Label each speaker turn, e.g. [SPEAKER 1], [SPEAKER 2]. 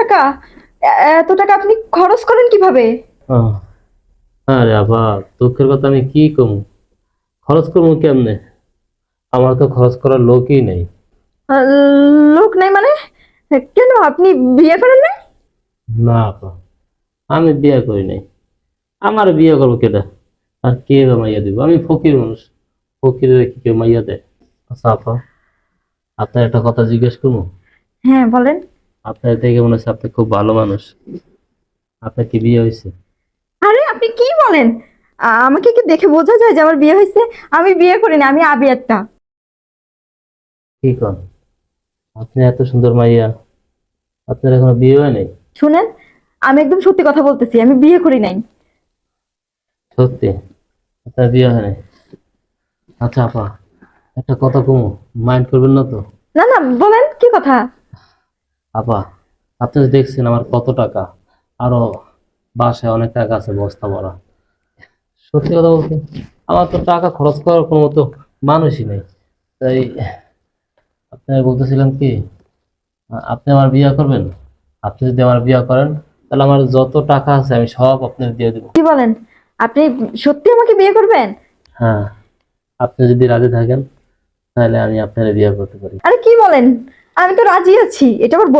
[SPEAKER 1] টাকা? এত টাকা আপনি খরচ করেন কীভাবে?
[SPEAKER 2] আরে আবা দুঃখের কথা আমি কি কমু? খরচ করব কেমনে? আমার তো খরচ করার লোকই নেই।
[SPEAKER 1] লোক নাই মানে? কেন আপনি বিয়ে করেন না
[SPEAKER 2] না আপা আমি বিয়ে করি নাই। আমার বিয়ে করব কেটা আর কে মাইয়া দিব? আমি ফকির মানুষ। ফকির কি কেউ মাইয়া দেয়? আচ্ছা আপা আপনার একটা কথা জিজ্ঞেস করব?
[SPEAKER 1] হ্যাঁ বলেন।
[SPEAKER 2] আপনার থেকে মনে হচ্ছে আপনি খুব ভালো মানুষ। আপনার কি বিয়ে হয়েছে?
[SPEAKER 1] আরে আপনি কি বলেন? আ- আমাকে কি দেখে বোঝা যায় যে আমার বিয়ে হয়েছে? আমি বিয়ে করিনি আমি আবি একটা
[SPEAKER 2] কি কন? আপনি এত সুন্দর মাইয়া। আপনার এখনও বিয়ে হয় নাই?
[SPEAKER 1] শুনেন আমি একদম সত্যি কথা বলতেছি আমি বিয়ে করি নাই।
[SPEAKER 2] সত্যি? আপনার বিয়ে হয় নাই? আচ্ছা আপা একটা কথা কমু। মাইন্ড করবেন না তো?
[SPEAKER 1] না না বলেন কি কথা?
[SPEAKER 2] আপা আপনি তো দেখছেন আমার কত টাকা আরও বাসায় অনেক টাকা আছে বস্তা ভরা। সত্যি কথা বলতে আমার তো টাকা খরচ করার কোনো মতো মানুষই নেই। তাই আপনি বলতেছিলাম কি আপনি আমার বিয়ে করবেন? আপনি যদি আমার বিয়ে করেন তাহলে আমার যত টাকা আছে আমি সব আপনার দিয়ে দেবো।
[SPEAKER 1] কি বলেন? আপনি সত্যি আমাকে বিয়ে করবেন?
[SPEAKER 2] হ্যাঁ আপনি যদি রাজি থাকেন তাহলে আমি আপনার বিয়ে করতে পারি।
[SPEAKER 1] আরে কি বলেন? আমি তো রাজি আছি এটা আবার